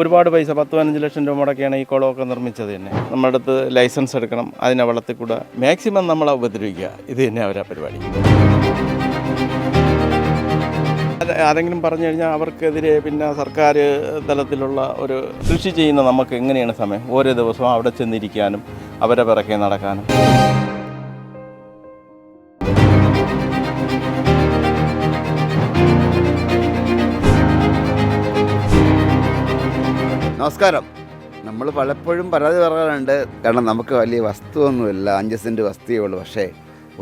ഒരുപാട് പൈസ പത്ത് പതിനഞ്ച് ലക്ഷം രൂപ മുടക്കിയാണ് ഈ കുളമൊക്കെ നിർമ്മിച്ചത് തന്നെ. നമ്മുടെ അടുത്ത് ലൈസൻസ് എടുക്കണം അതിനെ വെള്ളത്തിൽ കൂടെ. മാക്സിമം നമ്മളെ ഉപദ്രവിക്കുക. ഇത് തന്നെ അവരാ പരിപാടി. ആരെങ്കിലും പറഞ്ഞു കഴിഞ്ഞാൽ അവർക്കെതിരെ പിന്നെ സർക്കാർ തലത്തിലുള്ള ഒരു കൃഷി ചെയ്യുന്ന നമുക്ക് എങ്ങനെയാണ് സമയം? ഓരോ ദിവസവും അവിടെ ചെന്നിരിക്കാനും അവരെ പിറകെ നടക്കാനും. നമസ്കാരം. നമ്മൾ പലപ്പോഴും പരാതി പറയാറുണ്ട് കാരണം നമുക്ക് വലിയ വസ്തുവൊന്നുമില്ല അഞ്ച് സെന്റ് വസ്തുവേ ഉള്ളൂ. പക്ഷേ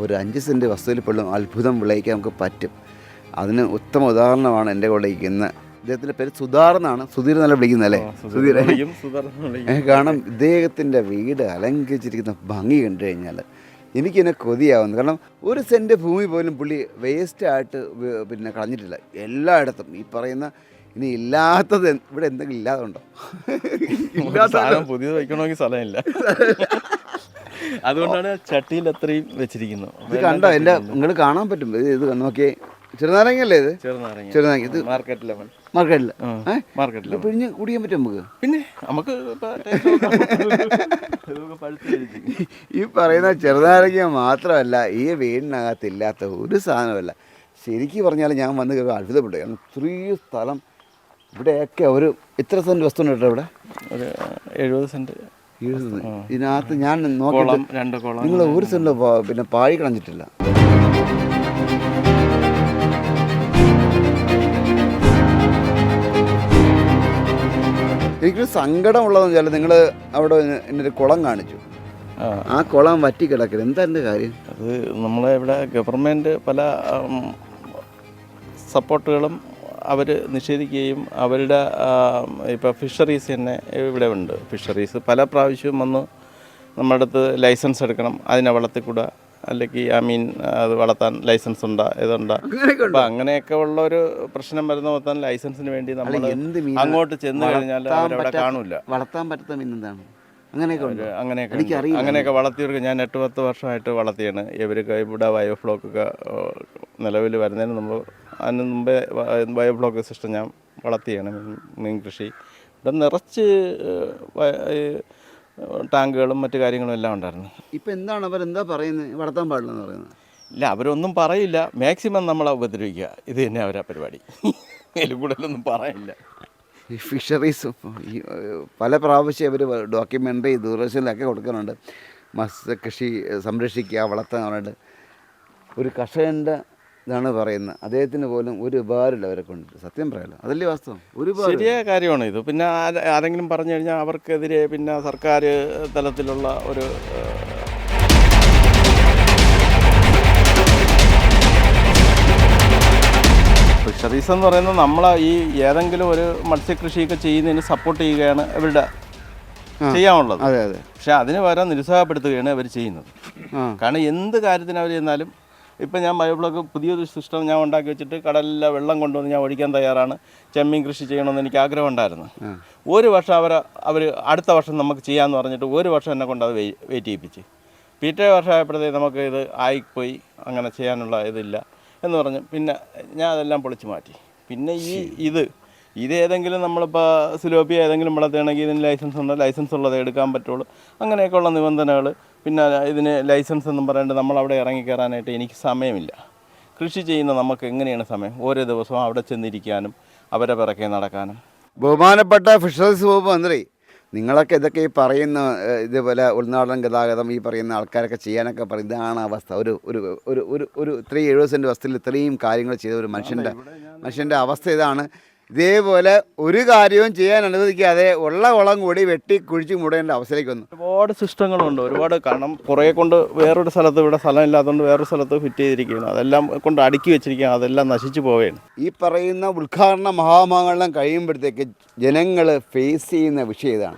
ഒരു അഞ്ച് സെന്റ് വസ്തുവിൽ പോലും അത്ഭുതം വിളയിക്കാൻ നമുക്ക് പറ്റും. അതിന് ഉത്തമ ഉദാഹരണമാണ് എന്റെ കൂടെ ഇരിക്കുന്ന ഇദ്ദേഹത്തിന്റെ പേര് സുധാർ എന്നാണ്. സുധീർ നല്ല വിളിക്കുന്നത് അല്ലേ? സുധീർ കാരണം ഇദ്ദേഹത്തിന്റെ വീട് അലങ്കരിച്ചിരിക്കുന്ന ഭംഗി കണ്ടു കഴിഞ്ഞാൽ എനിക്കിതിനെ കൊതിയാവുന്നു. കാരണം ഒരു സെന്റ് ഭൂമി പോലും പുള്ളി വേസ്റ്റായിട്ട് പിന്നെ കളഞ്ഞിട്ടില്ല. എല്ലായിടത്തും ഈ പറയുന്ന ഇനി ഇല്ലാത്തത് ഇവിടെ എന്തെങ്കിലും ഇല്ലാതെ ഉണ്ടോ സാധനം പുതിയത് വയ്ക്കണമെങ്കിൽ സ്ഥലമില്ല. അതുകൊണ്ടാണ് ചട്ടിയിൽ അത്രയും വെച്ചിരിക്കുന്നത്. ഇത് കണ്ടോ എന്റെ നിങ്ങൾ കാണാൻ പറ്റും. ഇത് ഇത് നോക്കിയേ. ചെറുനാരങ്ങല്ലേ ഇത്? ചെറുനാരങ്ങ. ഇത് മാർക്കറ്റിലെ മാർക്കറ്റിൽ. മാർക്കറ്റിൽ ഏ? മാർക്കറ്റ് ഇത് ലെവൻ പിഴിഞ്ഞ് കുടിക്കാൻ പറ്റും നമുക്ക്? പിന്നെ നമുക്ക്. ഈ പറയുന്ന ചെറുനാരങ്ങ മാത്രമല്ല ഈ വീടിനകത്ത് ഇല്ലാത്ത ഒരു സാധനമല്ല ശരിക്കും പറഞ്ഞാൽ ഞാൻ വന്ന് കേൾക്കാൻ അത്ഭുതപ്പെട്ടു. കാരണം ഇത്രയും സ്ഥലം ഇവിടെയൊക്കെ ഒരു ഇത്ര സെന്റ് വസ്തു ഉണ്ട് കേട്ടോ ഇവിടെ? ഒരു എഴുപത് സെന്റ് ഇതിനകത്ത് ഞാൻ നോക്കോളം രണ്ട് കോളം. നിങ്ങൾ ഒരു സെന്റ് പിന്നെ പാഴി കളഞ്ഞിട്ടില്ല. എനിക്കൊരു സങ്കടമുള്ളതെന്ന് വെച്ചാൽ നിങ്ങൾ അവിടെ എന്നൊരു കുളം കാണിച്ചു. ആ, ആ കുളം വറ്റി കിടക്കരുത് എന്താ എന്റെ കാര്യം? അത് നമ്മളെ ഇവിടെ ഗവൺമെന്റ് പല സപ്പോർട്ടുകളും അവർ നിഷേധിക്കുകയും അവരുടെ ഇപ്പോൾ ഫിഷറീസ് തന്നെ ഇവിടെ ഉണ്ട്. ഫിഷറീസ് പല പ്രാവശ്യവും വന്ന് നമ്മുടെ അടുത്ത് ലൈസൻസ് എടുക്കണം. അതിനെ വെള്ളത്തിൽ കൂടെ അല്ലെങ്കിൽ ഐ മീൻ അത് വളർത്താൻ ലൈസൻസ് ഉണ്ടോ? ഇതുണ്ടോ? അപ്പൊ അങ്ങനെയൊക്കെ ഉള്ള ഒരു പ്രശ്നം വരുന്ന മൊത്തം ലൈസൻസിന് വേണ്ടി നമ്മൾ അങ്ങോട്ട് ചെന്ന് കഴിഞ്ഞാൽ അവരവിടെ കാണൂല. വളർത്താൻ പറ്റാത്ത മീൻ എന്താണ്? അങ്ങനെയൊക്കെ അങ്ങനെയൊക്കെ. അങ്ങനെയൊക്കെ വളർത്തിയെടുക്കുക ഞാൻ എട്ട് പത്ത് വർഷമായിട്ട് വളർത്തിയാണ്. ഇവർക്ക് ഇവിടെ ബയോഫ്ലോക്കൊക്കെ നിലവിൽ വരുന്നതിന് നമ്മൾ അതിന് മുമ്പേ ബയോബ്ലോക്ക് സിസ്റ്റം ഞാൻ വളർത്തിയാണ് മീൻ കൃഷി. ഇവിടെ നിറച്ച് ടാങ്കുകളും മറ്റു കാര്യങ്ങളും എല്ലാം ഉണ്ടായിരുന്നു. ഇപ്പം എന്താണ് അവർ എന്താ പറയുന്നത്? വളർത്താൻ പാടില്ലെന്ന് പറയുന്നത്? ഇല്ല അവരൊന്നും പറയില്ല. മാക്സിമം നമ്മളെ ഉപദ്രവിക്കുക. ഇത് തന്നെ അവരാ പരിപാടി. അതിൽ കൂടുതലൊന്നും പറയില്ല. ഈ ഫിഷറീസ് പല പ്രാവശ്യം അവർ ഡോക്യുമെന്ററി ദൂരദർശനിലൊക്കെ കൊടുക്കുന്നുണ്ട്. മത്സ്യകൃഷി സംരക്ഷിക്കുക വളർത്താൻ പറഞ്ഞിട്ട്. ഒരു കർഷകന്റെ ഇതാണ് പറയുന്നത്. അദ്ദേഹത്തിന് പോലും ഒരു ഉപകാരമില്ല അവരെ കൊണ്ട്. സത്യം പറയാലോ അതല്ലേ വാസ്തവം? ഒരു ശരിയായ കാര്യമാണ് ഇത്. പിന്നെ ആരെങ്കിലും പറഞ്ഞു കഴിഞ്ഞാൽ അവർക്കെതിരെ പിന്നെ സർക്കാർ തലത്തിലുള്ള ഒരു ഫിഷറീസ് എന്ന് പറയുന്നത് നമ്മൾ ഈ ഏതെങ്കിലും ഒരു മത്സ്യകൃഷിയൊക്കെ ചെയ്യുന്നതിന് സപ്പോർട്ട് ചെയ്യുകയാണ് ഇവരുടെ ചെയ്യാനുള്ളത്. അതെ അതെ. പക്ഷെ അതിന് പകരം നിരുത്സാഹപ്പെടുത്തുകയാണ് അവർ ചെയ്യുന്നത്. കാരണം എന്ത് കാര്യത്തിന് അവർ ചെന്നാലും ഇപ്പം ഞാൻ ബയോബ്ലോക്ക് പുതിയൊരു സിസ്റ്റം ഞാൻ ഉണ്ടാക്കി വെച്ചിട്ട് കടലിലെ വെള്ളം കൊണ്ടുവന്ന് ഞാൻ ഒഴിക്കാൻ തയ്യാറാണ്. ചെമ്മീൻ കൃഷി ചെയ്യണമെന്ന് എനിക്ക് ആഗ്രഹം ഉണ്ടായിരുന്നു. ഒരു വർഷം അവർ അവർ അടുത്ത വർഷം നമുക്ക് ചെയ്യാമെന്ന് പറഞ്ഞിട്ട് ഒരു വർഷം എന്നെ കൊണ്ട് അത് വെയിറ്റ് ചെയ്യിപ്പിച്ച്. പിറ്റേ വർഷം ആയപ്പോഴത്തേക്ക് നമുക്ക് ഇത് ആയിപ്പോയി. അങ്ങനെ ചെയ്യാനുള്ള ഇതില്ല എന്ന് പറഞ്ഞ് പിന്നെ ഞാൻ അതെല്ലാം പൊളിച്ച് മാറ്റി. പിന്നെ ഈ ഇത് ഇത് ഏതെങ്കിലും നമ്മളിപ്പോൾ സിലോപ്പി ഏതെങ്കിലും വളർത്തുകയാണെങ്കിൽ ഇതിന് ലൈസൻസ് ഉണ്ട്. ലൈസൻസ് ഉള്ളത് എടുക്കാൻ പറ്റുള്ളൂ. അങ്ങനെയൊക്കെയുള്ള നിബന്ധനകൾ. പിന്നെ ഇതിന് ലൈസൻസ് എന്നും പറയേണ്ടത് നമ്മൾ അവിടെ ഇറങ്ങി കയറാനായിട്ട് എനിക്ക് സമയമില്ല. കൃഷി ചെയ്യുന്ന നമുക്ക് എങ്ങനെയാണ് സമയം? ഓരോ ദിവസവും അവിടെ ചെന്നിരിക്കാനും അവരെ പിറക്കെ നടക്കാനും. ബഹുമാനപ്പെട്ട ഫിഷറീസ് വകുപ്പ് മന്ത്രി നിങ്ങളൊക്കെ ഇതൊക്കെ ഈ പറയുന്ന ഇതുപോലെ ഇതേപോലെ ഉൾനാടൻ ഗതാഗതം ഈ പറയുന്ന ആൾക്കാരൊക്കെ ചെയ്യാനൊക്കെ പറയും ഇതാണ് അവസ്ഥ. ഒരു ഒരു ഒരു ഒരു ഒരു ഇത്രയും എഴുപത് സെന്റ് വസ്തുവിൽ ഇത്രയും കാര്യങ്ങൾ ചെയ്ത ഒരു മനുഷ്യന്റെ മനുഷ്യന്റെ അവസ്ഥ ഇതാണ്. ഇതേപോലെ ഒരു കാര്യവും ചെയ്യാൻ അനുവദിക്കാതെ ഉള്ള വളം കൂടി വെട്ടി കുഴിച്ച് മൂടേണ്ട അവസ്ഥയിലേക്ക് വന്നു. ഒരുപാട് സിസ്റ്റങ്ങളുണ്ട്. ഒരുപാട് കാരണം കുറേ കൊണ്ട് വേറൊരു സ്ഥലത്ത് ഇവിടെ സ്ഥലം ഇല്ലാത്തതുകൊണ്ട് വേറൊരു സ്ഥലത്ത് ഫിറ്റ് ചെയ്തിരിക്കുകയാണ്. അതെല്ലാം കൊണ്ട് അടുക്കി വെച്ചിരിക്കുകയാണ്. അതെല്ലാം നശിച്ചു പോവുകയാണ്. ഈ പറയുന്ന ഉദ്ഘാടന മഹാമാങ്ങളെല്ലാം കഴിയുമ്പോഴത്തേക്ക് ജനങ്ങൾ ഫേസ് ചെയ്യുന്ന വിഷയം ഇതാണ്.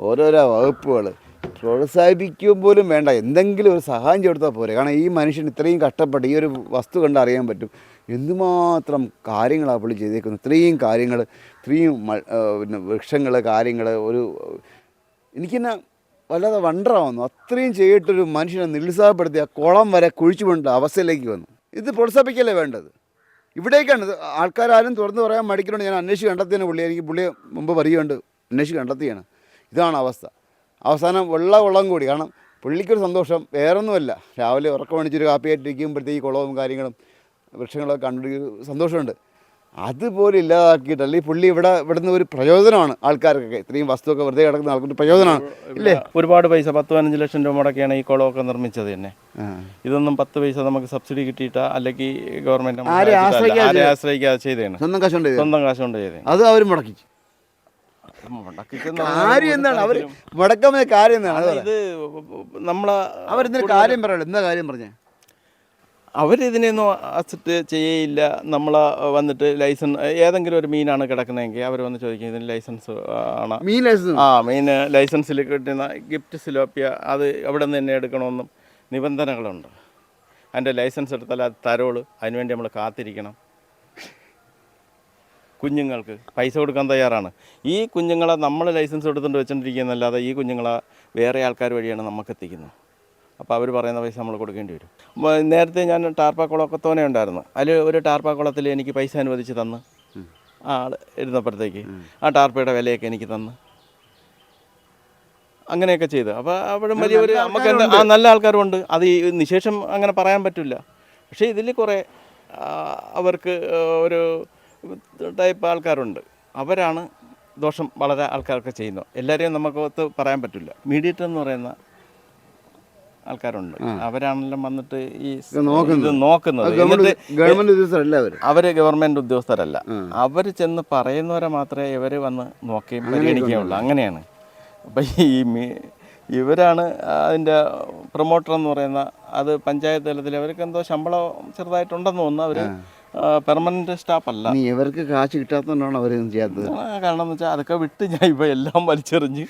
ഓരോരോ വകുപ്പുകൾ പ്രോത്സാഹിപ്പിക്കും പോലും വേണ്ട. എന്തെങ്കിലും ഒരു സഹായം ചെയ്തെടുത്താൽ പോരെ. കാരണം ഈ മനുഷ്യൻ ഇത്രയും കഷ്ടപ്പെട്ട് ഈ ഒരു വസ്തു കണ്ടറിയാൻ പറ്റും. എന്തുമാത്രം കാര്യങ്ങളാണ് പുള്ളി ചെയ്തേക്കുന്നത്? ഇത്രയും കാര്യങ്ങൾ ഇത്രയും പിന്നെ വൃക്ഷങ്ങൾ കാര്യങ്ങൾ ഒരു എനിക്കെന്നെ വല്ലാതെ വണ്ടറാവുന്നു അത്രയും ചെയ്തിട്ടൊരു മനുഷ്യനെ നിരുത്സാഹപ്പെടുത്തി ആ കുളം വരെ കുഴിച്ചു കൊണ്ട അവസ്ഥയിലേക്ക് വന്നു. ഇത് പ്രോത്സാഹിപ്പിക്കല്ലേ വേണ്ടത്? ഇവിടേക്കാണ് ആൾക്കാരും തുറന്ന് പറയാൻ മടിക്കുന്നുണ്ട് ഞാൻ അന്വേഷിച്ച് കണ്ടെത്തിയാണ് പുള്ളി. എനിക്ക് പുള്ളിയെ മുമ്പ് പറയുകയുണ്ട്. അന്വേഷിച്ച് കണ്ടെത്തിയാണ്. ഇതാണ് അവസ്ഥ. അവസാനം വെള്ള വെള്ളം കൂടി. കാരണം പുള്ളിക്കൊരു സന്തോഷം. വേറൊന്നുമല്ല. രാവിലെ ഉറക്കം അണിച്ചൊരു കാപ്പിയായിട്ട് ഇരിക്കുമ്പോഴത്തേക്ക് ഈ കുളവും കാര്യങ്ങളും വൃക്ഷങ്ങളൊക്കെ കണ്ടു സന്തോഷമുണ്ട്. അതുപോലെ ഇല്ലാതാക്കിയിട്ട് അല്ലെങ്കിൽ പുള്ളി ഇവിടെ ഇവിടുന്ന് ഒരു പ്രയോജനമാണ് ആൾക്കാർക്കൊക്കെ. ഇത്രയും വസ്തുവൊക്കെ വെറുതെ കിടക്കുന്ന ആൾക്കൊരു പ്രയോജനമാണ്. ഇല്ലേ? ഒരുപാട് പൈസ പത്ത് പതിനഞ്ച് ലക്ഷം രൂപ മുടക്കിയാണ് ഈ കുളമൊക്കെ നിർമ്മിച്ചത് തന്നെ. ഇതൊന്നും പത്ത് പൈസ നമുക്ക് സബ്സിഡി കിട്ടിയിട്ടാ അല്ലെങ്കിൽ ഗവൺമെന്റ് ആശ്രയിക്കാതെ ചെയ്തതാണ് സ്വന്തം ഇത്. സ്വന്തം കാശ് കൊണ്ട് അത് അവർ മുടക്കി കാര്യം എന്താണ്? അവർ കാര്യം എന്താണ്? ഇത് നമ്മളെ അവരെന്തൊരു കാര്യം പറയല്ലോ എന്താ കാര്യം പറഞ്ഞേ? അവരിതിനെയൊന്നും അക്സെപ്റ്റ് ചെയ്യയില്ല. നമ്മൾ വന്നിട്ട് ലൈസൻസ് ഏതെങ്കിലും ഒരു മീനാണ് കിടക്കുന്നതെങ്കിൽ അവർ വന്ന് ചോദിക്കും ഇതിന് ലൈസൻസ് ആണ്? മീൻ ലൈസൻസ്. ആ മീൻ ലൈസൻസിൽ കിട്ടുന്ന ഗിഫ്റ്റ് സിലോപ്പിയ അത് അവിടെ നിന്ന് തന്നെ എടുക്കണമെന്നും നിബന്ധനകളുണ്ട്. അതിന്റെ ലൈസൻസ് എടുത്താൽ അത് തരോൾ. അതിനുവേണ്ടി നമ്മൾ കാത്തിരിക്കണം. കുഞ്ഞുങ്ങൾക്ക് പൈസ കൊടുക്കാൻ തയ്യാറാണ്. ഈ കുഞ്ഞുങ്ങളെ നമ്മൾ ലൈസൻസ് എടുത്തുകൊണ്ട് വെച്ചുകൊണ്ടിരിക്കുന്നതല്ലാതെ ഈ കുഞ്ഞുങ്ങളെ വേറെ ആൾക്കാർ വഴിയാണ് നമുക്ക് എത്തിക്കുന്നത്. അപ്പോൾ അവർ പറയുന്ന പൈസ നമ്മൾ കൊടുക്കേണ്ടി വരും. നേരത്തെ ഞാൻ ടാർപ്പാക്കുളമൊക്കെ തോനെ ഉണ്ടായിരുന്നു. അതിൽ ഒരു ടാർപ്പാക്കുളത്തിൽ എനിക്ക് പൈസ അനുവദിച്ച് തന്ന്. ആ ആൾ ഇരുന്നപ്പോഴത്തേക്ക് ആ ടാർപ്പയുടെ വിലയൊക്കെ എനിക്ക് തന്ന്. അങ്ങനെയൊക്കെ ചെയ്തു. അപ്പോൾ അവിടെ വലിയ ഒരു നമുക്ക് ആ നല്ല ആൾക്കാരുണ്ട്. അത് ഈ നിശേഷം അങ്ങനെ പറയാൻ പറ്റില്ല. പക്ഷേ ഇതിൽ കുറേ അവർക്ക് ഒരു ടൈപ്പ് ആൾക്കാരുണ്ട്. അവരാണ് ദോഷം വളരെ ആൾക്കാർക്ക് ചെയ്യുന്നത്. എല്ലാവരെയും നമുക്ക് ഒത്ത് പറയാൻ പറ്റില്ല. മീഡിയേറ്റർ എന്ന് പറയുന്ന ആൾക്കാരുണ്ട്. അവരാണെല്ലാം വന്നിട്ട് ഈ ഇത് നോക്കുന്നത്. ഗവൺമെന്റ് എന്നിട്ട് ഗവൺമെന്റ് ഉദ്യോഗസ്ഥരല്ല അവർ അവർ ഗവൺമെന്റ് ഉദ്യോഗസ്ഥരല്ല. അവർ ചെന്ന് പറയുന്നവരെ മാത്രമേ ഇവർ വന്ന് നോക്കുകയും പരിഗണിക്കുകയുള്ളൂ. അങ്ങനെയാണ്. അപ്പം ഈ ഇവരാണ് അതിന്റെ പ്രൊമോട്ടർ എന്ന് പറയുന്ന അത് പഞ്ചായത്ത് തലത്തിൽ അവർക്ക് എന്തോ ശമ്പളം ചെറുതായിട്ടുണ്ടെന്ന് തോന്നുന്നു. അവർ പെർമനന്റ് സ്റ്റാഫ് അല്ല. ഇവർക്ക് കാശ് കിട്ടാത്തതുകൊണ്ടാണ് അവരൊന്നും ചെയ്യാത്തത്? കാരണം എന്ന് വെച്ചാൽ അതൊക്കെ വിട്ട് ഞാൻ ഇപ്പോൾ എല്ലാം വലിച്ചെറിഞ്ഞ്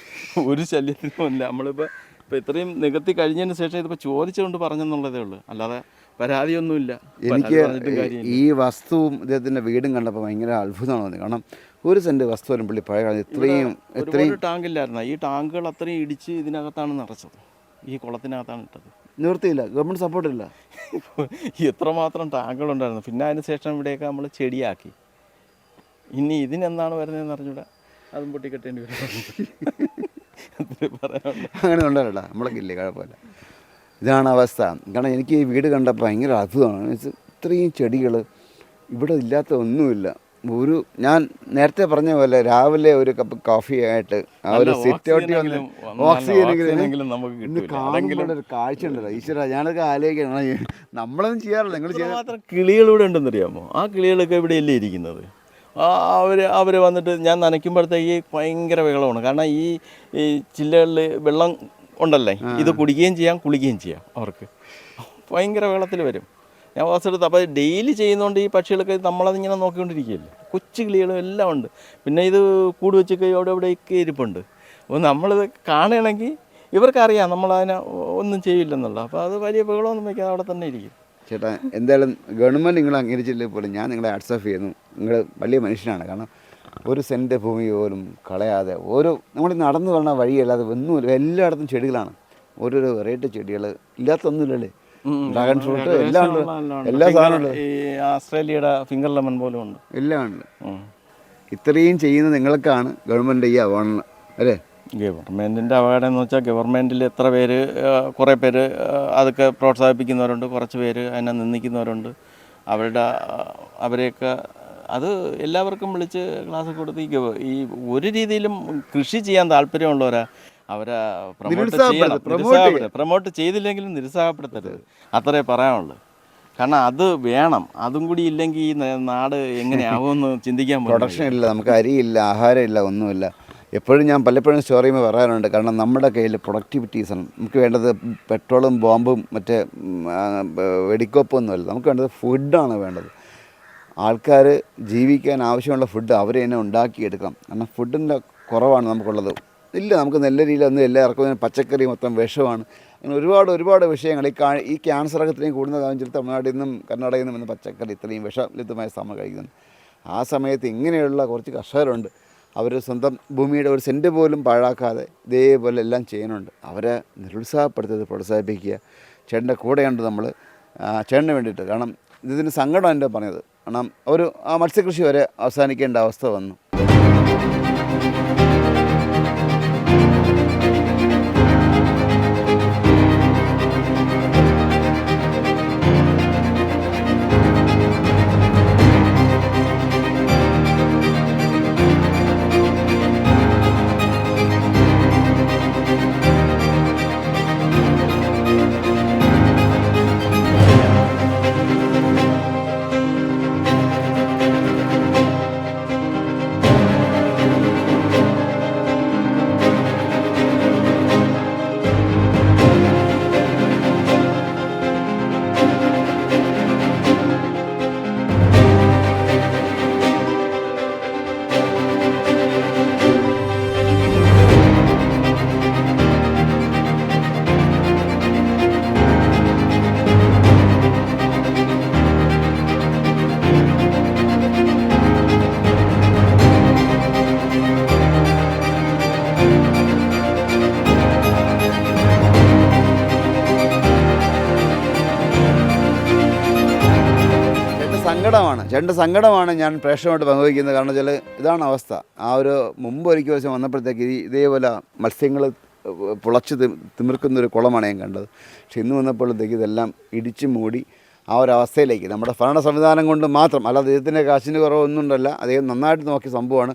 ഒരു ശല്യത്തിനും ഇല്ല. നമ്മളിപ്പോൾ ഇപ്പോൾ ഇത്രയും നികത്തി കഴിഞ്ഞതിന് ശേഷം ഇതിപ്പോൾ ചോദിച്ചുകൊണ്ട് പറഞ്ഞെന്നുള്ളതേ ഉള്ളൂ. അല്ലാതെ പരാതിയൊന്നുമില്ല. എനിക്ക് ഈ വസ്തുവും ഇദ്ദേഹത്തിന്റെ വീടും കണ്ടപ്പോൾ ഭയങ്കര അത്ഭുതമാണ് തോന്നി. കാരണം ഒരു സെന്റ് വസ്തു വരും പുള്ളി പഴയ കാലത്ത് ഇത്രയും ഒരുപാട് ടാങ്കില്ലായിരുന്നു ഈ ടാങ്കുകൾ അത്രയും ഇടിച്ച് ഇതിനകത്താണ് നിറച്ചത്. ഈ കുളത്തിനകത്താണ് ഇട്ടത്. നിവൃത്തിയില്ല. ഗവൺമെന്റ് സപ്പോർട്ടില്ല എത്രമാത്രം ടാങ്കുകളുണ്ടായിരുന്നു പിന്നെ അതിന് ശേഷം ഇവിടെയൊക്കെ നമ്മൾ ചെടിയാക്കി. ഇനി ഇതിനെന്താണ് വരുന്നതെന്ന് അറിഞ്ഞൂടാ. അതും പൊട്ടിക്കെട്ടേണ്ടി വരും. അങ്ങനെ ഉണ്ടാവില്ല നമ്മളൊക്കെ കുഴപ്പമില്ല. ഇതാണ് അവസ്ഥ. കാരണം എനിക്ക് ഈ വീട് കണ്ടപ്പോൾ ഭയങ്കര അത്ഭുതമാണ്. ഇത്രയും ചെടികൾ ഇവിടെ ഇല്ലാത്ത ഒന്നുമില്ല. ഒരു ഞാൻ നേരത്തെ പറഞ്ഞ പോലെ രാവിലെ ഒരു കപ്പ് കോഫി ആയിട്ട് ആ ഒരു സിറ്റ് ഔട്ടി വന്ന് ഓക്സിജനെങ്കിലും. ഒരു കാഴ്ച ഉണ്ടല്ലോ. ഈശ്വര ഞാനൊക്കെ ആലോചിക്കണം. നമ്മളൊന്നും ചെയ്യാറില്ല. നിങ്ങൾ ചെയ്യാൻ മാത്രം കിളികൾ ഉണ്ടെന്നറിയാമോ? ആ കിളികളൊക്കെ ഇവിടെയല്ലേ ഇരിക്കുന്നത്? അവർ അവർ വന്നിട്ട് ഞാൻ നനയ്ക്കുമ്പോഴത്തേക്ക് ഭയങ്കര വെള്ളമാണ് കാരണം ഈ ഈ ചില്ലകളിൽ വെള്ളം ഉണ്ടല്ലേ ഇത് കുടിക്കുകയും ചെയ്യാം കുളിക്കുകയും ചെയ്യാം അവർക്ക്. ഭയങ്കര വെള്ളത്തിൽ വരും. ഞാൻ വാസെടുത്ത് അപ്പോൾ ഡെയിലി ചെയ്യുന്നതുകൊണ്ട് ഈ പക്ഷികളൊക്കെ നമ്മളതിങ്ങനെ നോക്കിക്കൊണ്ടിരിക്കുകയല്ലേ. കൊച്ചു കിളികളും എല്ലാം ഉണ്ട്. പിന്നെ ഇത് കൂട് വെച്ചൊക്കെ അവിടെ ഇവിടെയൊക്കെ ഇരിപ്പുണ്ട്. അപ്പോൾ നമ്മളിത് കാണുകയാണെങ്കിൽ ഇവർക്കറിയാം നമ്മളതിനെ ഒന്നും ചെയ്യില്ലെന്നുള്ള. അപ്പോൾ അത് വലിയ ബഹളമൊന്നും വയ്ക്കാതെ അവിടെ തന്നെ ഇരിക്കും. ചേട്ടാ എന്തായാലും ഗവൺമെന്റ് നിങ്ങൾ അംഗീകരിച്ചില്ലേ പോലും ഞാൻ നിങ്ങളെ ആക്സെപ്റ്റ് ചെയ്യുന്നു. നിങ്ങൾ വലിയ മനുഷ്യനാണ്. കാരണം ഒരു സെന്റ് ഭൂമി പോലും കളയാതെ ഓരോ നമ്മൾ നടന്നു പറഞ്ഞ വഴിയല്ലാതെ ഒന്നുമില്ല എല്ലായിടത്തും ചെടികളാണ്. ഓരോരോ വെറൈറ്റി ചെടികൾ ഇല്ലാത്തൊന്നുമില്ലല്ലേ? ഡ്രാഗൺ ഫ്രൂട്ട് എല്ലാം ഉണ്ട്. എല്ലാ സാധനവും ഉണ്ട്. ഈ ആസ്ട്രേലിയയുടെ ഫിംഗർ ലെമൺ പോലും ഉണ്ട്. എല്ലാം ഉണ്ട്. ഇത്രയും ചെയ്യുന്ന നിങ്ങൾക്കാണ് ഗവൺമെന്റ് ഈ അവാർഡ് അല്ലേ? ഗവൺമെന്റിന്റെ അപകടം എന്ന് വെച്ചാൽ ഗവൺമെന്റിൽ എത്ര പേര് കുറേ പേര് അതൊക്കെ പ്രോത്സാഹിപ്പിക്കുന്നവരുണ്ട് കുറച്ച് പേര് അതിനെ നിന്ദിക്കുന്നവരുണ്ട്. അവരുടെ അവരെയൊക്കെ അത് എല്ലാവർക്കും വിളിച്ച് ക്ലാസ് കൊടുത്ത് ഈ ഗവ- ഈ ഒരു രീതിയിലും കൃഷി ചെയ്യാൻ താല്പര്യമുള്ളവരാ. അവരെ പ്രമോട്ട് ചെയ്യണം. പ്രൊമോട്ട് ചെയ്തില്ലെങ്കിലും നിരുത്സാഹപ്പെടുത്തരുത്. അത്രേ പറയാനുള്ളൂ. കാരണം അത് വേണം. അതും കൂടി ഇല്ലെങ്കിൽ ഈ നാട് എങ്ങനെയാവുമെന്ന് ചിന്തിക്കാൻ പ്രൊഡക്ഷൻ ഇല്ല നമുക്ക് അരിയില്ല ആഹാരമില്ല ഒന്നുമില്ല. എപ്പോഴും ഞാൻ പലപ്പോഴും സ്റ്റോറി പറയാറുണ്ട്. കാരണം നമ്മുടെ കയ്യിൽ പ്രൊഡക്ടിവിറ്റീസാണ് നമുക്ക് വേണ്ടത് പെട്രോളും ബോംബും മറ്റേ വെടിക്കോപ്പൊന്നുമല്ല നമുക്ക് വേണ്ടത് ഫുഡാണ് വേണ്ടത്. ആൾക്കാർ ജീവിക്കാൻ ആവശ്യമുള്ള ഫുഡ് അവർ തന്നെ ഉണ്ടാക്കിയെടുക്കണം. കാരണം ഫുഡിന്റെ കുറവാണ് നമുക്കുള്ളത്. ഇല്ല നമുക്ക് നല്ല രീതിയിലൊന്നും എല്ലാം ഇറക്കുന്നത് പച്ചക്കറി മൊത്തം വിഷമാണ്. അങ്ങനെ ഒരുപാട് ഒരുപാട് വിഷയങ്ങൾ. ഈ കാ ഈ ക്യാൻസറൊക്കെ ഇത്രയും കൂടുന്ന കാര്യം തമിഴ്നാട്ടിൽ നിന്നും കർണാടകയിൽ നിന്നും പച്ചക്കറി ഇത്രയും വിഷലിതമായ സമയം കഴിക്കുന്നു ആ സമയത്ത് ഇങ്ങനെയുള്ള കുറച്ച് കർഷകരുണ്ട്. അവർ സ്വന്തം ഭൂമിയുടെ ഒരു സെന്റ് പോലും പാഴാക്കാതെ ഇതേപോലെ എല്ലാം ചെയ്യുന്നുണ്ട്. അവരെ നിരുത്സാഹപ്പെടുത്തത് പ്രോത്സാഹിപ്പിക്കുക. ചേട്ടന്റെ കൂടെയുണ്ട് നമ്മൾ ചേട്ടന് വേണ്ടിയിട്ട്. കാരണം ഇതിന് സങ്കടം എന്റെ പറഞ്ഞത്. കാരണം ഒരു ആ മത്സ്യകൃഷി വരെ അവസാനിക്കേണ്ട അവസ്ഥ വന്നു. ചേട്ടന്റെ സങ്കടമാണ് ഞാൻ പ്രേക്ഷകമായിട്ട് പങ്കുവയ്ക്കുന്നത് കാരണം വെച്ചാൽ ഇതാണ് അവസ്ഥ. ആ ഒരു മുമ്പ് ഒരിക്കൽ വശം വന്നപ്പോഴത്തേക്ക് ഈ ഇതേപോലെ മത്സ്യങ്ങൾ പുളച്ച് തിമിർക്കുന്ന ഒരു കുളമാണ് ഞാൻ കണ്ടത്. പക്ഷെ ഇന്ന് വന്നപ്പോഴത്തേക്ക് ഇതെല്ലാം ഇടിച്ചു മൂടി ആ ഒരു അവസ്ഥയിലേക്ക്. നമ്മുടെ ഭരണ സംവിധാനം കൊണ്ട് മാത്രം അല്ല അദ്ദേഹത്തിന്റെ കാശിന് കുറവൊന്നുണ്ടല്ല അദ്ദേഹം നന്നായിട്ട് നോക്കിയ സംഭവമാണ്.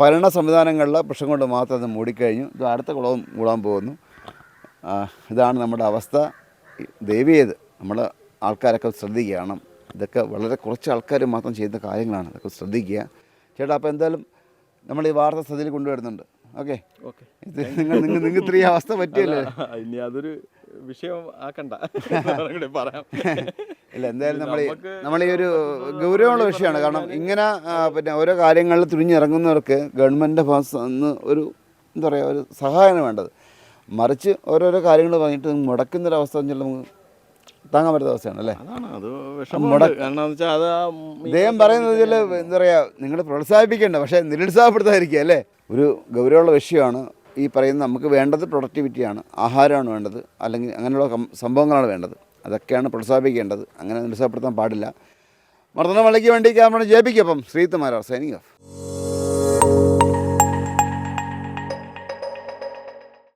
ഭരണ സംവിധാനങ്ങളിലെ പ്രശ്നം കൊണ്ട് മാത്രം അത് മൂടിക്കഴിഞ്ഞു. ഇത് അടുത്ത കുളവും മൂടാൻ പോകുന്നു. ഇതാണ് നമ്മുടെ അവസ്ഥ. ദയവ് നമ്മുടെ ആൾക്കാരൊക്കെ ശ്രദ്ധിക്കുക കാരണം ഇതൊക്കെ വളരെ കുറച്ച് ആൾക്കാർ മാത്രം ചെയ്യുന്ന കാര്യങ്ങളാണ്. ഇതൊക്കെ ശ്രദ്ധിക്കുക. ചേട്ടാ അപ്പോൾ എന്തായാലും നമ്മൾ ഈ വാർത്ത ശ്രദ്ധയിൽ കൊണ്ടുവരുന്നുണ്ട്. ഓക്കെ? ഓക്കെ. നിങ്ങൾ നിങ്ങൾ നിങ്ങൾക്ക് ഇത്രയും അവസ്ഥ പറ്റിയല്ലേ? ഇനി അതൊരു വിഷയം ആക്കണ്ട. പറയാം. ഇല്ല എന്തായാലും നമ്മൾ നമ്മൾ ഈ ഒരു ഗൗരവമുള്ള വിഷയമാണ്. കാരണം ഇങ്ങനെ പിന്നെ ഓരോ കാര്യങ്ങളിൽ തുനിഞ്ഞിറങ്ങുന്നവർക്ക് ഗവൺമെന്റിന്റെ ഭാഗത്ത് നിന്ന് ഒരു എന്താ പറയുക ഒരു സഹായമാണ് വേണ്ടത്. മറിച്ച് ഓരോരോ കാര്യങ്ങൾ പറഞ്ഞിട്ട് മുടക്കുന്നൊരവസ്ഥ എന്ന് വെച്ചാൽ നമുക്ക് താങ്ങാൻ പറ്റാത്ത അവസ്ഥയാണ് അല്ലേ? ഇദ്ദേഹം പറയുന്നത് വെച്ചാൽ എന്താ പറയുക നിങ്ങൾ പ്രോത്സാഹിപ്പിക്കേണ്ട പക്ഷേ നിരുത്സാഹപ്പെടുത്താതിരിക്കുക അല്ലേ? ഒരു ഗൗരവമുള്ള വിഷയമാണ്. ഈ പറയുന്ന നമുക്ക് വേണ്ടത് പ്രൊഡക്ടിവിറ്റിയാണ് ആഹാരമാണ് വേണ്ടത് അല്ലെങ്കിൽ അങ്ങനെയുള്ള സംഭവങ്ങളാണ് വേണ്ടത്. അതൊക്കെയാണ് പ്രോത്സാഹിപ്പിക്കേണ്ടത് അങ്ങനെ നിരുത്സാഹപ്പെടുത്താൻ പാടില്ല. മർദ്ദന മലയ്ക്ക് വേണ്ടി ക്യാമറ ജയിപ്പിക്കപ്പം ശ്രീത്ത് മാരാർ സൈനിങ് ഓഫ്